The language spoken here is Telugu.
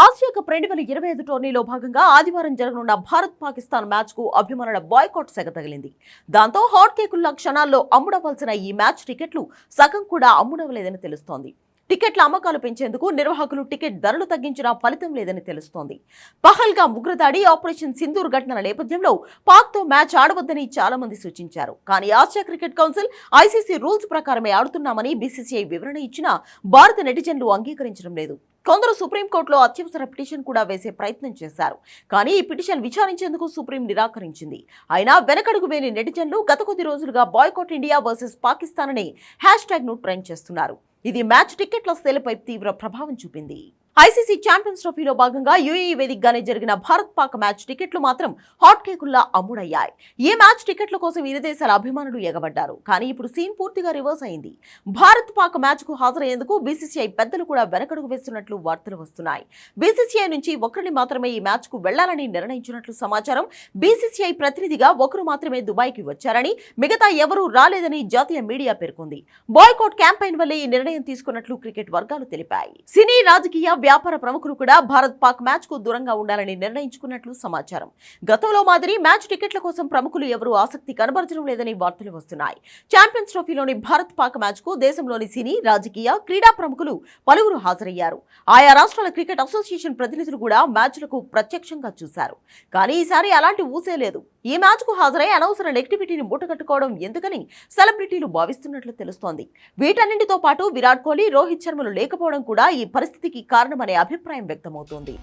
ఆసియా కప్ రెండు వేల ఇరవై ఐదు టోర్నీలో భాగంగా ఆదివారం జరగనున్న భారత్ పాకిస్తాన్ మ్యాచ్కు అభిమానుల బాయ్కాట్ సెగ తగిలింది దాంతో హాట్ కేకుల్లా క్షణాల్లో అమ్ముడవలసిన ఈ మ్యాచ్ టికెట్లు సగం కూడా అమ్ముడవలేదని తెలుస్తోంది. టికెట్ల అమ్మకాలు పెంచేందుకు నిర్వాహకులు టికెట్ ధరలు తగ్గించినా ఫలితం లేదని తెలుస్తోంది. పహల్గా ఉగ్రదాడి ఆపరేషన్ సింధూర్ ఘటనల నేపథ్యంలో పాక్తో మ్యాచ్ ఆడవద్దని చాలా మంది సూచించారు. కానీ Asia cricket council ICC rules ప్రకారమే ఆడుతున్నామని బీసీసీఐ వివరణ ఇచ్చినా భారత నెటిజన్లు అంగీకరించడం లేదు. కొందరు సుప్రీంకోర్టులో అత్యవసర పిటిషన్ కూడా వేసే ప్రయత్నం చేశారు. కానీ ఈ పిటిషన్ విచారించేందుకు సుప్రీం నిరాకరించింది. అయినా వెనకడుగు వేని నెటిజన్లు గత కొద్ది రోజులుగా బాయ్కాట్ ఇండియా వర్సెస్ పాకిస్తాన్ అనే హ్యాష్ ట్యాగ్ను ట్రెండ్ చేస్తున్నారు. ఇది మ్యాచ్ టికెట్ల సేలపై తీవ్ర ప్రభావం చూపింది. ఐసీసీ ఛాంపియన్స్ ట్రోఫీలో భాగంగా యూఏఈ వేదికగానే జరిగిన భారత్ పాక్ మ్యాచ్ టికెట్లు మాత్రం హాట్ కేకుల్లా అమ్ముడయ్యాయి. ఈ మ్యాచ్ టికెట్ల కోసం ఇరు దేశాల అభిమానులు ఎగబడ్డారు. కానీ ఇప్పుడు సీన్ పూర్తిగా రివర్స్ అయింది. భారత్ పాక్ మ్యాచ్కు హాజరయ్యేందుకు బీసీసీఐ పెద్దలు కూడా వెనకడుగు వేస్తున్నట్లు వార్తలు వస్తున్నాయి. బీసీసీఐ నుంచి ఒకరిని మాత్రమే ఈ మ్యాచ్కు వెళ్ళాలని నిర్ణయించినట్లు సమాచారం బీసీసీఐ ప్రతినిధిగా ఒకరు మాత్రమే దుబాయ్కి వచ్చారని మిగతా ఎవరూ రాలేదని జాతీయ మీడియా పేర్కొంది. బాయ్కౌట్ క్యాంపెయిన్ వల్లే ఈ నిర్ణయం తీసుకున్నట్లు క్రికెట్ వర్గాలు తెలిపాయి. సినీ రాజకీయ వ్యాపార ప్రముఖులు కూడా భారత్ పాక్ మ్యాచ్కు దూరంగా ఉండాలని నిర్ణయించుకున్నట్లు సమాచారం. గతంలో మాదిరి మ్యాచ్ టికెట్ల కోసం ప్రముఖులు ఎవరూ ఆసక్తి కనబరచడం లేదని వార్తలు వస్తున్నాయి. ఛాంపియన్స్ ట్రోఫీలోని భారత్ పాక్ మ్యాచ్కు దేశంలోని సినీ రాజకీయ క్రీడా ప్రముఖులు పలువురు హాజరయ్యారు. ఆయా రాష్ట్రాల క్రికెట్ అసోసియేషన్ ప్రతినిధులు కూడా మ్యాచ్లకు ప్రత్యక్షంగా చూశారు. కానీ ఈసారి అలాంటి ఊసే లేదు. ఈ మ్యాచ్కు హాజరై అనవసర నెగిటివిటీని మూటగట్టుకోవడం ఎందుకని సెలబ్రిటీలు భావిస్తున్నట్లు తెలుస్తోంది. వీటన్నింటితో పాటు విరాట్ కోహ్లీ రోహిత్ శర్మలు లేకపోవడం కూడా ఈ పరిస్థితికి కారణమనే అభిప్రాయం వ్యక్తమవుతోంది.